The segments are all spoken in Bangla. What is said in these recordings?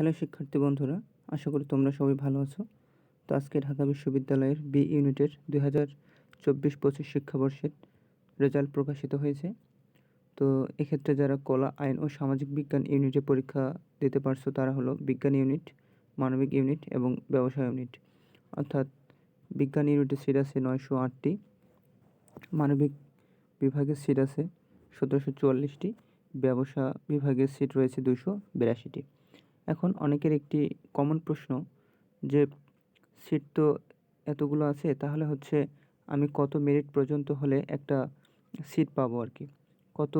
হ্যালো শিক্ষার্থী বন্ধুরা, আশা করি তোমরা সবাই ভালো আছো। তো আজকে ঢাকা বিশ্ববিদ্যালয়ের বি ইউনিটের দুই হাজার চব্বিশ পঁচিশ শিক্ষাবর্ষের রেজাল্ট প্রকাশিত হয়েছে। তো এক্ষেত্রে যারা কলা, আইন ও সামাজিক বিজ্ঞান ইউনিটে পরীক্ষা দিতে পারছ, তারা হলো বিজ্ঞান ইউনিট মানবিক ইউনিট এবং ব্যবসায় ইউনিট অর্থাৎ বিজ্ঞান ইউনিটে সিট আছে নয়শো আটটি, মানবিক বিভাগের সিট আছে সতেরোশো চুয়াল্লিশটি, ব্যবসা বিভাগের সিট রয়েছে দুশো বিরাশিটি। এখন অনেকের একটি কমন প্রশ্ন যে, সিট তো এতগুলো আছে, তাহলে হচ্ছে আমি কত মেরিট পর্যন্ত হলে একটা সিট পাবো আর কি? কত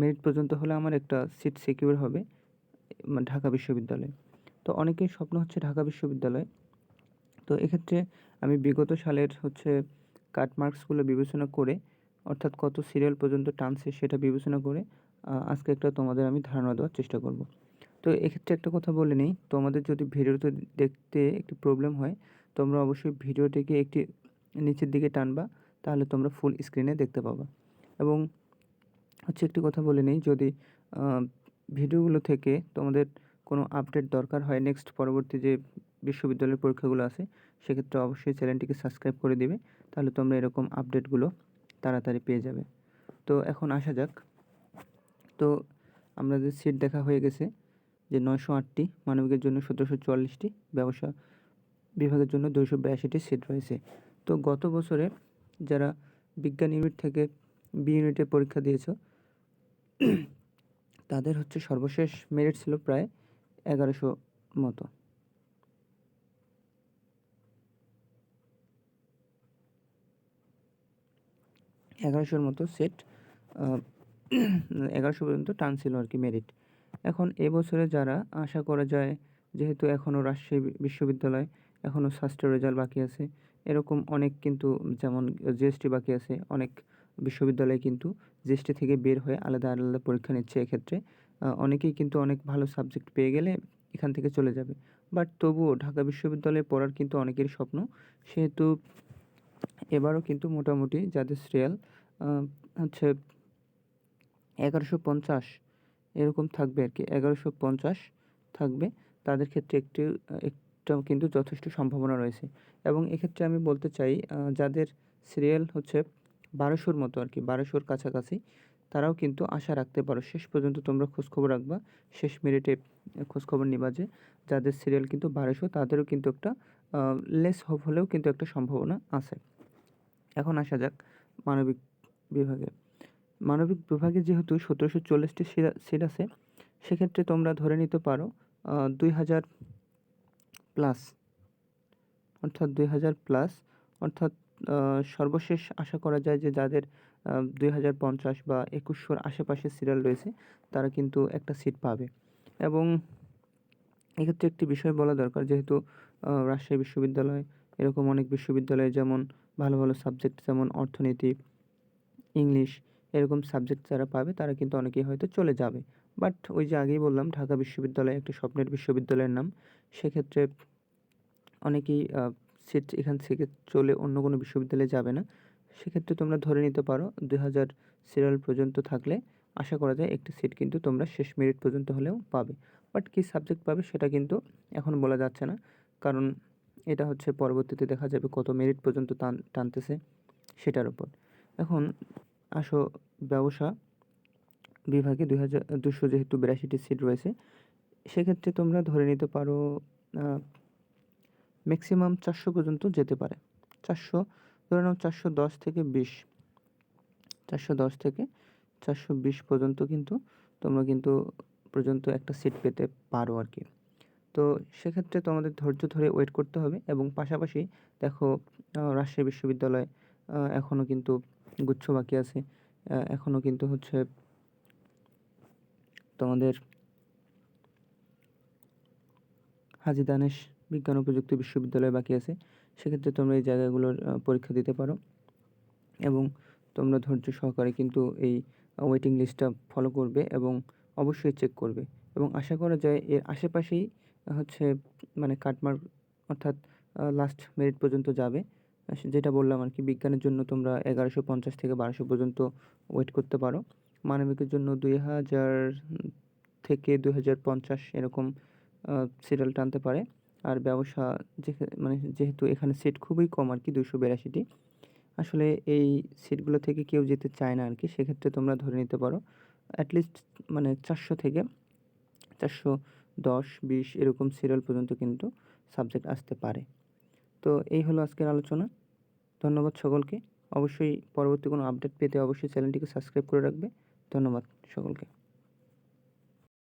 মেরিট পর্যন্ত হলে আমার একটা সিট সিকিউর হবে ঢাকা বিশ্ববিদ্যালয়ে। তো অনেকের স্বপ্ন হচ্ছে ঢাকা বিশ্ববিদ্যালয়। তো এক্ষেত্রে আমি বিগত সালের হচ্ছে কাট মার্কসগুলো বিবেচনা করে, অর্থাৎ কত সিরিয়াল পর্যন্ত টানছে সেটা বিবেচনা করে আজকে একটা তোমাদের আমি ধারণা দেওয়ার চেষ্টা করব। তো এক্ষেত্রে একটা কথা বলে নিই। তোমাদের যদি ভিডিওতে দেখতে একটি প্রবলেম হয় তোমরা অবশ্যই ভিডিওটিকে একটি নিচের দিকে টানবা, তাহলে তোমরা ফুল স্ক্রিনে দেখতে পাবা। এবং হচ্ছে একটি কথা বলে নিই, যদি ভিডিওগুলো থেকে তোমাদের কোনো আপডেট দরকার হয় নেক্সট পরবর্তী যে বিশ্ববিদ্যালয়ের পরীক্ষাগুলো আছে, সেক্ষেত্রে অবশ্যই চ্যানেলটিকে সাবস্ক্রাইব করে দিবে, তাহলে তোমরা এরকম আপডেটগুলো তাড়াতাড়ি পেয়ে যাবে। তো এখন আসা যাক। তো আমাদের সিট দেখা হয়ে গেছে যে নয়শো আটটি মানবিকের জন্য সতেরোশো চুয়াল্লিশটি ব্যবসা বিভাগের জন্য দুইশো বিরাশিটি সিট রয়েছে। তো গত বছরে যারা বিজ্ঞান ইউনিট থেকে বি ইউনিটে পরীক্ষা দিয়েছ, তাদের হচ্ছে সর্বশেষ মেরিট ছিল প্রায় এগারোশো মতো। এগারোশোর মতো সেট এগারোশো পর্যন্ত টান ছিল আর কি মেরিট এখন এবছরে যারা আশা করা যায়, যেহেতু এখনও রাজশাহী বিশ্ববিদ্যালয় এখনও ষষ্ঠের রেজাল্ট বাকি আছে, এরকম অনেক কিন্তু যেমন জিএসটি বাকি আছে, অনেক বিশ্ববিদ্যালয় কিন্তু জিএসটি থেকে বের হয়ে আলাদা আলাদা পরীক্ষা নিচ্ছে এক্ষেত্রে। অনেকেই কিন্তু অনেক ভালো সাবজেক্ট পেয়ে গেলে এখান থেকে চলে যাবে। বাট তবুও ঢাকা বিশ্ববিদ্যালয়ে পড়ার কিন্তু অনেকেরই স্বপ্ন, সেহেতু এবারও কিন্তু মোটামুটি যাদের সিরিয়াল হচ্ছে এগারোশো পঞ্চাশ এরকম থাকবে আর কি এগারোশো পঞ্চাশ থাকবে। তাদের ক্ষেত্রে একটি, একটা কিন্তু যথেষ্ট সম্ভাবনা রয়েছে। এবং এক্ষেত্রে আমি বলতে চাই যাদের সিরিয়াল হচ্ছে বারোশোর মতো আর কি বারোশোর কাছাকাছি, তারাও কিন্তু আশা রাখতে পারো, শেষ পর্যন্ত তোমরা খোঁজখবর রাখবা, শেষ মিনিটে খোঁজখবর নিবা যে যাদের সিরিয়াল কিন্তু বারোশো, তাদেরও কিন্তু একটা লেস হোপ হলেও কিন্তু একটা সম্ভাবনা আছে। এখন আসা যাক মানবিক বিভাগে। মানবিক বিভাগে যেহেতু সতেরোশো চল্লিশটি সিট আছে, সেক্ষেত্রে তোমরা ধরে নিতে পারো দুই হাজার প্লাস। অর্থাৎ দুই হাজার প্লাস, অর্থাৎ সর্বশেষ আশা করা যায় যে যাদের দুই হাজার পঞ্চাশ বা একুশশোর আশেপাশে সিরিয়াল রয়েছে, তারা কিন্তু একটা সিট পাবে। এবং এক্ষেত্রে একটি বিষয় বলা দরকার, যেহেতু রাজশাহী বিশ্ববিদ্যালয়, এরকম অনেক বিশ্ববিদ্যালয় যেমন ভালো ভালো সাবজেক্ট, যেমন অর্থনীতি, ইংলিশ এরকম সাবজেক্ট যারা পাবে, তারা কিন্তু অনেকেই হয়তো চলে যাবে। বাট ওই যে আগেই বললাম, ঢাকা বিশ্ববিদ্যালয় একটা স্বপ্নের বিশ্ববিদ্যালয়ের নাম। সেক্ষেত্রে অনেকেই সিট এখান থেকে চলে অন্য কোনো বিশ্ববিদ্যালয়ে যাবে না। সেক্ষেত্রে তোমরা ধরে নিতে পারো দুই হাজার সিরিয়াল পর্যন্ত থাকলে আশা করা যায় একটি সিট কিন্তু তোমরা শেষ মেরিট পর্যন্ত হলেও পাবে। বাট কী সাবজেক্ট পাবে সেটা কিন্তু এখন বলা যাচ্ছে না। কারণ এটা হচ্ছে পরবর্তীতে দেখা যাবে কত মেরিট পর্যন্ত টান, টানতেছে সেটার উপর। এখন আসো ব্যবসা বিভাগে দুই হাজার দুশো যেহেতু বিরাশিটি সিট রয়েছে, সেক্ষেত্রে তোমরা ধরে নিতে পারো ম্যাক্সিমাম চারশো পর্যন্ত যেতে পারে। চারশো, ধরে নাও চারশো দশ থেকে বিশ। চারশো দশ থেকে চারশো বিশ পর্যন্ত কিন্তু তোমরা কিন্তু পর্যন্ত একটা সিট পেতে পারো আর কি। তো সেক্ষেত্রে তোমাদের ধৈর্য ধরে ওয়েট করতে হবে এবং পাশাপাশি দেখো রাজশাহী বিশ্ববিদ্যালয় এখনও কিন্তু গুচ্ছ বাকি আছে এখনও কিন্তু হচ্ছে তোমাদের হাজি দানেশ বিজ্ঞান ও প্রযুক্তি বিশ্ববিদ্যালয় বাকি আছে। সেক্ষেত্রে তোমরা এই জায়গাগুলোর পরীক্ষা দিতে পারো এবং তোমরা ধৈর্য সহকারে কিন্তু এই ওয়েটিং লিস্টটা ফলো করবে এবং অবশ্যই চেক করবে এবং আশা করা যায় এর আশেপাশেই হচ্ছে মানে কাটমার্ক অর্থাৎ লাস্ট মেরিট পর্যন্ত যাবে। যেটা বললাম আর কি, বিজ্ঞানের জন্য তোমরা এগারোশো পঞ্চাশ থেকে বারোশো পর্যন্ত ওয়েট করতে পারো। মানবিকের জন্য দুই হাজার থেকে দুই হাজার পঞ্চাশ এরকম সিরিয়াল টানতে পারে। আর ব্যবসা যেখা- মানে যেহেতু এখানে সিট খুবই কম আর কি দুশো বিরাশিটি। আসলে এই সিটগুলো থেকে কেউ যেতে চায় না আর কি, সেক্ষেত্রে তোমরা ধরে নিতে পারো অ্যাটলিস্ট মানে চারশো থেকে চারশো দশ, বিশ এরকম সিরিয়াল পর্যন্ত কিন্তু সাবজেক্ট আসতে পারে। তো এই হলো আজকের আলোচনা। ধন্যবাদ সকলকে। অবশ্যই পরবর্তী কোনো আপডেট পেতে অবশ্যই চ্যানেলটিকে সাবস্ক্রাইব করে রাখবে। ধন্যবাদ সকলকে।